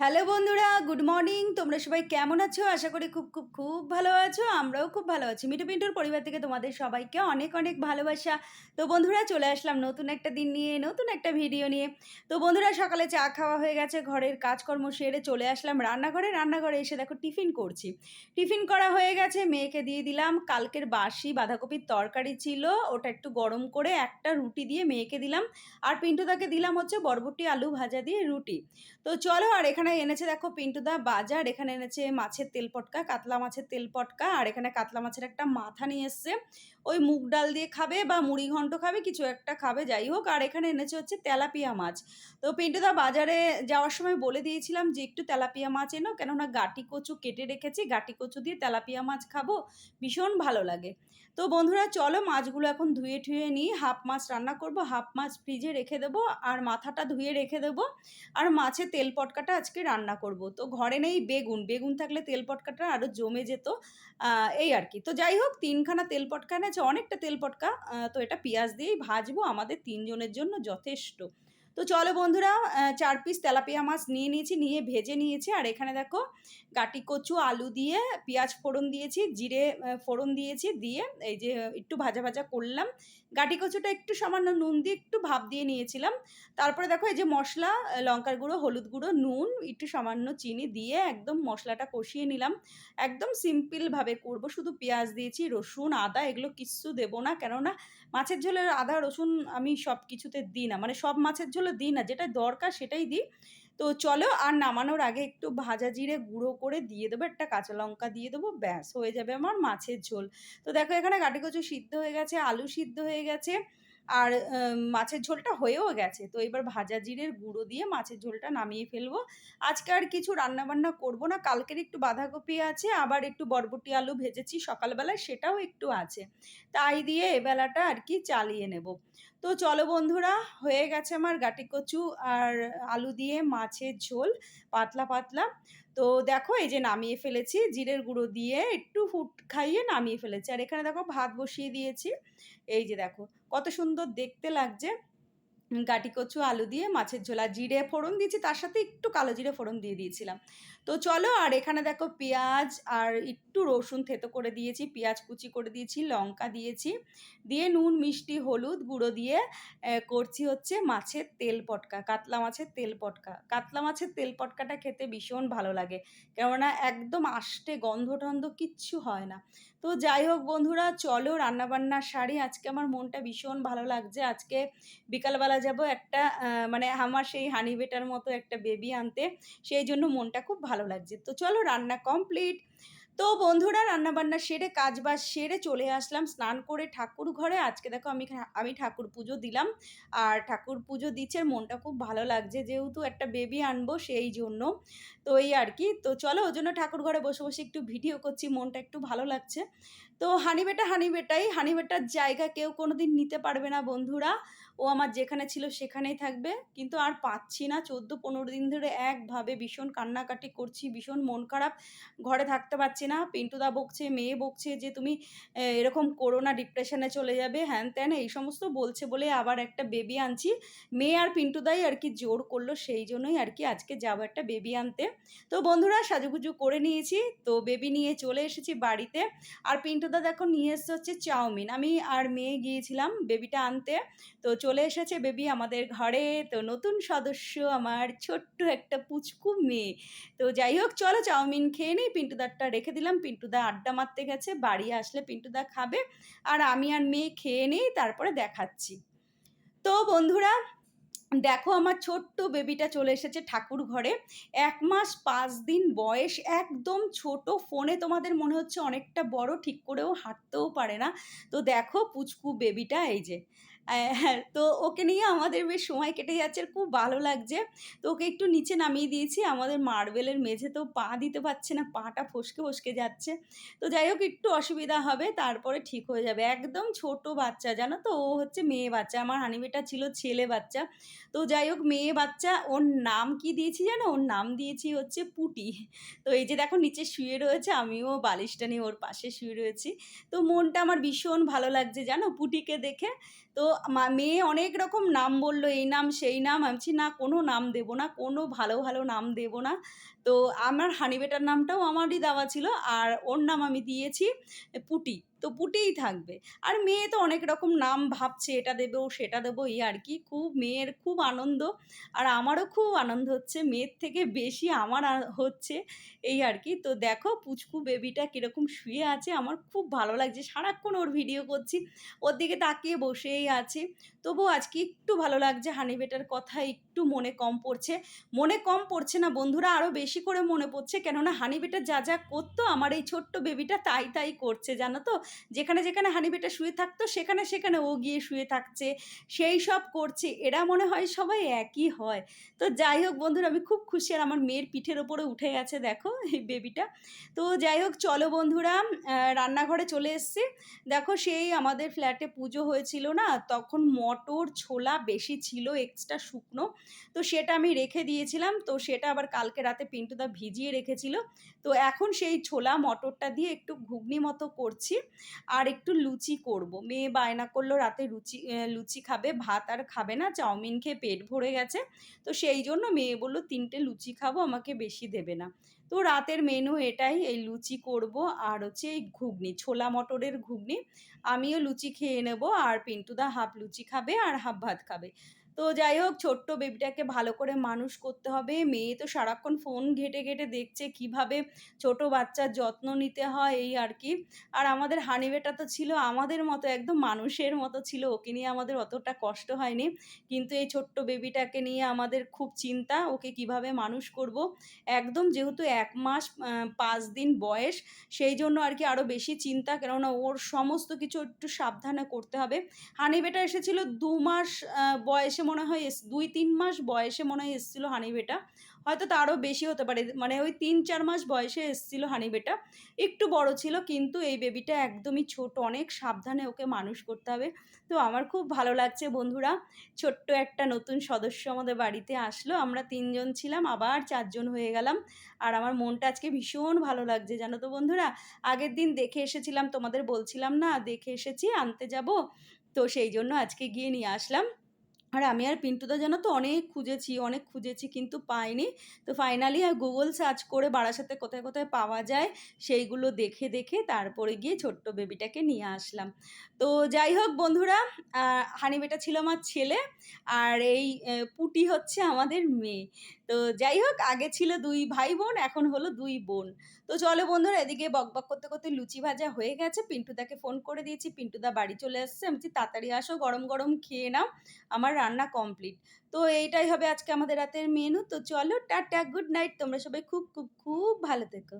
Hello বন্ধুরা, good morning. তোমরা সবাই কেমন আছো? আশা করি খুব খুব খুব ভালো আছো, আমরাও খুব ভালো আছি। মিঠু পিন্টুর পরিবার থেকে তোমাদের সবাইকে অনেক অনেক ভালোবাসা। তো বন্ধুরা, চলে আসলাম নতুন একটা দিন নিয়ে, নতুন একটা ভিডিও নিয়ে। তো বন্ধুরা, সকালে চা খাওয়া হয়ে গেছে, ঘরের কাজকর্ম সেরে চলে আসলাম রান্নাঘরে। রান্নাঘরে এসে দেখো টিফিন করছি। টিফিন করা হয়ে গেছে, মেয়েকে দিয়ে দিলাম। কালকের বাসি বাঁধাকপির তরকারি ছিল, ওটা একটু গরম করে একটা রুটি দিয়ে মেয়েকে দিলাম। আর পিন্টুদাকে দিলাম হচ্ছে বরবটি আলু ভাজা দিয়ে রুটি। তো চলো আর এখানে এনেছে দেখো পিন্টুদা বাজার, এখানে এনেছে মাছের তেল পটকা, কাতলা মাছের তেল পটকা, আর এখানে কাতলা মাছের একটা মাথা নিয়ে এসছে। ওই মুগ ডাল দিয়ে খাবে বা মুড়ি ঘন্ট খাবে, কিছু একটা খাবে, যাই হোক। আর এখানে এনেছে হচ্ছে তেলাপিয়া মাছ। তো পিন্টুদা বাজারে যাওয়ার সময় বলে দিয়েছিলাম যে, একটু তেলাপিয়া মাছ এনো, কেননা গাটি কচু কেটে রেখেছি, গাটি কচু দিয়ে তেলাপিয়া মাছ খাব, ভীষণ ভালো লাগে। তো বন্ধুরা, চলো মাছগুলো এখন ধুয়ে ঠুয়ে নিই। হাফ মাছ রান্না করব, হাফ মাছ ফ্রিজে রেখে দেবো আর মাথাটা ধুয়ে রেখে দেবো। আর মাছের তেল পটকাটা আজকে রান্না করব। তো ঘরে নেই বেগুন বেগুন থাকলে তেল পটকাটা আরও জমে যেত এই আর কি। তো যাই হোক, তিনখানা তেল পটকা এনেছে, অনেকটা তেল পটকা তো এটা পেঁয়াজ দিয়েই ভাজবো, আমাদের তিনজনের জন্য যথেষ্ট। তো চলো বন্ধুরা চার পিস তেলাপিয়া মাছ নিয়ে নিয়েছি, নিয়ে ভেজে নিয়েছি। আর এখানে দেখো, গাটি কচু, আলু দিয়ে, পেঁয়াজ ফোড়ন দিয়েছি, জিরে ফোড়ন দিয়েছি, দিয়ে এই যে একটু ভাজা ভাজা করলাম। গাটি কচুটা একটু সামান্য নুন দিয়ে একটু ভাপ দিয়ে নিয়েছিলাম। তারপরে দেখো এই যে মশলা লঙ্কার গুঁড়ো, হলুদ গুঁড়ো, নুন, একটু সামান্য চিনি দিয়ে একদম মশলাটা কষিয়ে নিলাম। একদম সিম্পলভাবে করব। শুধু পেঁয়াজ দিয়েছি, রসুন, আদা এগুলো কিচ্ছু দেবো না। কেননা মাছের ঝোলের আদা, রসুন আমি সব কিছুতে দিই না। মানে সব মাছের ঝোলে দিই না। যেটা দরকার সেটাই দিই। তো চলো আর নামানোর আগে একটু ভাজা জিরে গুঁড়ো করে দিয়ে দেবো, একটা কাঁচা লঙ্কা দিয়ে দেবো, ব্যাস হয়ে যাবে আমার মাছের ঝোল। তো দেখো এখানে গাটি কচু সিদ্ধ হয়ে গেছে, আলু সিদ্ধ হয়ে গেছে, আর মাছের ঝোলটা হয়েও গেছে। তো এবার ভাজা জিরের গুঁড়ো দিয়ে মাছের ঝোলটা নামিয়ে ফেলব। আজকে আর কিছু রান্না বান্না করব না, কালকের একটু বাঁধাকপি আছে, আবার একটু বরবটি আলু ভেজেছি, সকালবেলায় সেটাও একটু আছে। তাই দিয়ে এবেলাটা আর কি চালিয়ে নেব। তো চলো বন্ধুরা, হয়ে গেছে আমার গাটি কচু আর আলু দিয়ে মাছের ঝোল, পাতলা পাতলা। তো দেখো, এই যে নামিয়ে ফেলেছি, জিরের গুঁড়ো দিয়ে একটু ফুট খাইয়ে নামিয়ে ফেলেছি। আর এখানে দেখো, ভাত বসিয়ে দিয়েছি। এই যে দেখো, কত সুন্দর দেখতে লাগছে। গাটি কচু, আলু দিয়ে মাছের ঝোলা, জিরে ফোড়ন দিয়েছি, তার সাথে একটু কালো জিরে ফোড়ন দিয়ে দিয়েছিলাম। তো চলো, আর এখানে দেখো পেঁয়াজ আর একটু রসুন থেতো করে দিয়েছি, পেঁয়াজ কুচি করে দিয়েছি, লঙ্কা দিয়েছি, দিয়ে নুন, মিষ্টি, হলুদ গুঁড়ো দিয়ে করছি হচ্ছে মাছের তেল পটকা, কাতলা মাছের তেল পটকা। কাতলা মাছের তেল পটকাটা খেতে ভীষণ ভালো লাগে, কেননা একদম আষ্টে গন্ধ টন্ধ কিচ্ছু হয় না। তো যাই হোক বন্ধুরা, চলো রান্নাবান্নার শাড়ি আজকে আমার মনটা ভীষণ ভালো লাগছে। আজকে বিকালবেলা যাব একটা মানে আমার সেই হানি বেটার মতো একটা বেবি আনতে। সেই জন্য মনটা খুব ভালো লাগছে। তো চলো রান্না কমপ্লিট তো বন্ধুরা রান্না বান্না সেরে কাজ বাজ সেরে চলে আসলাম স্নান করে ঠাকুর ঘরে। আজকে দেখো আমি আমি ঠাকুর পুজো দিলাম। আর ঠাকুর পুজো দিচ্ছে, মনটা খুব ভালো লাগছে। যেহেতু একটা বেবি আনব সেই জন্য। তো এই আর কি, তো চলো ওই জন্য ঠাকুর ঘরে বসে বসে একটু ভিডিও করছি, মনটা একটু ভালো লাগছে। তো হানি বেটা হানি বেটাই হানি বেটার জায়গা কেউ কোনো দিন নিতে পারবে না বন্ধুরা। ও আমার যেখানে ছিল সেখানেই থাকবে। কিন্তু আর পাচ্ছি না। চোদ্দ পনেরো দিন ধরে একভাবে ভীষণ কান্নাকাটি করছি, ভীষণ মন খারাপ। ঘরে থাকতে পারছি না। পিন্টুদা বকছে, মেয়ে বকছে যে, তুমি এরকম করোনা ডিপ্রেশনে চলে যাবে। হ্যান ত্যান, এই সমস্ত বলছে বলে আবার একটা বেবি আনছি। মেয়ে আর পিন্টুদাই আর কি জোর করল সেই জন্যই আর কি আজকে যাব একটা বেবি আনতে। তো বন্ধুরা, সাজুগুজু করে নিয়েছি। তো বেবি নিয়ে চলে এসেছি বাড়িতে। আর পিন্টুদা দেখো নিয়ে এসছে হচ্ছে চাউমিন। আমি আর মেয়ে গিয়েছিলাম বেবিটা আনতে। তো চলে এসেছে বেবি আমাদের ঘরে। তো নতুন সদস্য আমার ছোট্ট একটা পুচকু মেয়ে। তো যাই হোক, চলো চাউমিন খেয়ে নিই। পিন্টুদারটা রেখে দিলাম। পিন্টুদা আড্ডা মারতে গেছে। বাড়ি আসলে পিন্টুদা খাবে। আর আমি আর মেয়ে খেয়ে নিই, তারপরে দেখাচ্ছি। তো বন্ধুরা, দেখো আমার ছোট্ট বেবিটা চলে এসেছে ঠাকুর ঘরে। এক মাস পাঁচ দিন বয়স, একদম ছোট। ফোনে তোমাদের মনে হচ্ছে অনেকটা বড়, ঠিক করেও হাঁটতেও পারে না। তো দেখো পুচকু বেবিটা, এই যে। তো ওকে নিয়ে আমাদের বেশ সময় কেটে যাচ্ছে আর খুব ভালো লাগছে। তো ওকে একটু নিচে নামিয়ে দিয়েছি। আমাদের মার্বেলের মেঝেতেও পা দিতে পারছে না, পাটা ফসকে ফসকে যাচ্ছে। তো যাই হোক, একটু অসুবিধা হবে, তারপরে ঠিক হয়ে যাবে। একদম ছোট বাচ্চা, জানো তো? ও হচ্ছে মেয়ে বাচ্চা, আমার হানিবেটা ছিল ছেলে বাচ্চা। তো যাই হোক, মেয়ে বাচ্চা, ওর নাম কি দিয়েছি জানো? ওর নাম দিয়েছি হচ্ছে পুটি। তো এই যে দেখো, নিচে শুয়ে রয়েছে, আমিও বালিশটা নিয়ে ওর পাশে শুয়ে রয়েছি। তো মনটা আমার ভীষণ ভালো লাগছে জানো পুটিকে দেখে। তো মেয়ে অনেক রকম নাম বলল এই নাম সেই নাম। আমি "না কোনো নাম দেব না। কোনো ভালো, ভালো নাম দেব না।" তো আমার হানি বেটার নামটাও আমারই দেওয়া ছিল। আর ওর নাম আমি দিয়েছি পুটি। তো পুটেই থাকবে। আর মেয়ে তো অনেক রকম নাম ভাবছে, এটা দেবো, সেটা দেবো এই আর কি। খুব মেয়ের খুব আনন্দ। আর আমারও খুব আনন্দ হচ্ছে। মেয়ের থেকে বেশি আমার হচ্ছে এই আর কি। তো দেখো পুচকু বেবিটা কীরকম শুয়ে আছে। আমার খুব ভালো লাগছে। সারাক্ষণ ওর ভিডিও করছি। ওর দিকে তাকিয়ে বসেই আছে তবুও আজকে একটু ভালো লাগছে হানি বেটার কথা একটু মনে কম পড়ছে। মনে কম পড়ছে না বন্ধুরা আরও বেশি করে মনে পড়ছে। কেননা হানি বেটা যা, যা করতো আমার এই ছোট্ট বেবিটা তাই, তাই করছে জানো তো? যেখানে, যেখানে হানি বেটা শুয়ে থাকতো সেখানে, সেখানে ও গিয়ে শুয়ে থাকছে। সেই সব করছে। এরা মনে হয় সবাই একই হয়। তো যাই হোক বন্ধুরা আমি খুব খুশি আর আমার মেয়ের পিঠের ওপরে উঠে গেছে দেখো এই বেবিটা। তো যাই হোক চলো বন্ধুরা রান্নাঘরে চলে এসছি। দেখো সেই আমাদের ফ্ল্যাটে পুজো হয়েছিল না? তখন মটর, ছোলা বেশি ছিল এক্সট্রা শুকনো। তো সেটা আমি রেখে দিয়েছিলাম। তো সেটা আবার কালকে রাতে পিন্টুদা ভিজিয়ে রেখেছিল। তো এখন সেই ছোলা মটরটা দিয়ে একটু ঘুগনি মতো করছি। আর একটু লুচি করব। মেয়ে বায়না করল রাতে লুচি লুচি খাবে, ভাত আর খাবে না। চাউমিন খেয়ে পেট ভরে গেছে। তো সেই জন্য মেয়ে বলল, তিনটে লুচি খাব, আমাকে বেশি দেবে না।" তো রাতের মেনু এটাই। এই লুচি করব আর হচ্ছে এই ঘুগনি, ছোলা মটরের ঘুগনি। আমিও লুচি খেয়ে নেব আর পিন্টুদা হাফ লুচি খাবে আর হাফ ভাত খাবে। তো যাই হোক ছোট্ট বেবিটাকে ভালো করে মানুষ করতে হবে। মেয়ে তো সারাক্ষণ ফোন ঘেঁটে, ঘেঁটে দেখছে কীভাবে ছোট বাচ্চার যত্ন নিতে হয় এই আর কি। আর আমাদের হানি বেটা তো ছিল আমাদের মতো একদম মানুষের মতো ছিল। ওকে নিয়ে আমাদের অতটা কষ্ট হয়নি। কিন্তু এই ছোট্ট বেবিটাকে নিয়ে আমাদের খুব চিন্তা। ওকে কীভাবে মানুষ করব। একদম যেহেতু এক মাস পাঁচ দিন বয়স সেই জন্য আর কি আরও বেশি চিন্তা। কেননা ওর সমস্ত কিছু একটু সাবধানে করতে হবে। হানি বেটা এসেছিল দু মাস আ বয়সে মনে হয় এস ২-৩ মাস বয়সে মনে হয় এসেছিল হানি বেটা। হয়তো তারও বেশি হতে পারে। মানে ওই ৩-৪ মাস বয়সে এসেছিল হানি বেটা। একটু বড় ছিল কিন্তু এই বেবিটা একদমই ছোট। অনেক সাবধানে ওকে মানুষ করতে হবে। তো আমার খুব ভালো লাগছে বন্ধুরা। ছোট্ট একটা নতুন সদস্য আমাদের বাড়িতে আসলো। আমরা তিনজন ছিলাম, আবার চারজন হয়ে গেলাম। আর আমার মনটা আজকে ভীষণ ভালো লাগছে, জানো তো বন্ধুরা? আগের দিন দেখে এসেছিলাম, তোমাদের বলছিলাম না, দেখে এসেছি, আনতে যাব। তো সেই জন্য আজকে গিয়ে নিয়ে আসলাম। আর আমি আর পিন্টুদা জানো তো অনেক খুঁজেছি, অনেক খুঁজেছি কিন্তু পাইনি। তো ফাইনালি আর গুগল সার্চ করে বারাসাতে কোথায়, কোথায় পাওয়া যায় সেইগুলো দেখে, দেখে তারপরে গিয়ে ছোট্ট বেবিটাকে নিয়ে আসলাম। তো যাই হোক বন্ধুরা হানি বেটা ছিল আমার ছেলে আর এই পুটি হচ্ছে আমাদের মেয়ে। তো যাই হোক আগে ছিল দুই ভাই-বোন এখন হলো দুই বোন। তো চলো বন্ধুরা এদিকে বকবক করতে, করতে লুচি ভাজা হয়ে গেছে। পিন্টুদাকে ফোন করে দিয়েছি। পিন্টুদা বাড়ি চলে আসছে আমি "তাড়াতাড়ি আসো গরম, গরম খেয়ে নাও।" আমার রান্না কমপ্লিট। তো এইটাই হবে আজকে আমাদের রাতের মেনু। তো চলো টাটা, গুড নাইট। তোমরা সবাই খুব, খুব, খুব ভালো থেকো।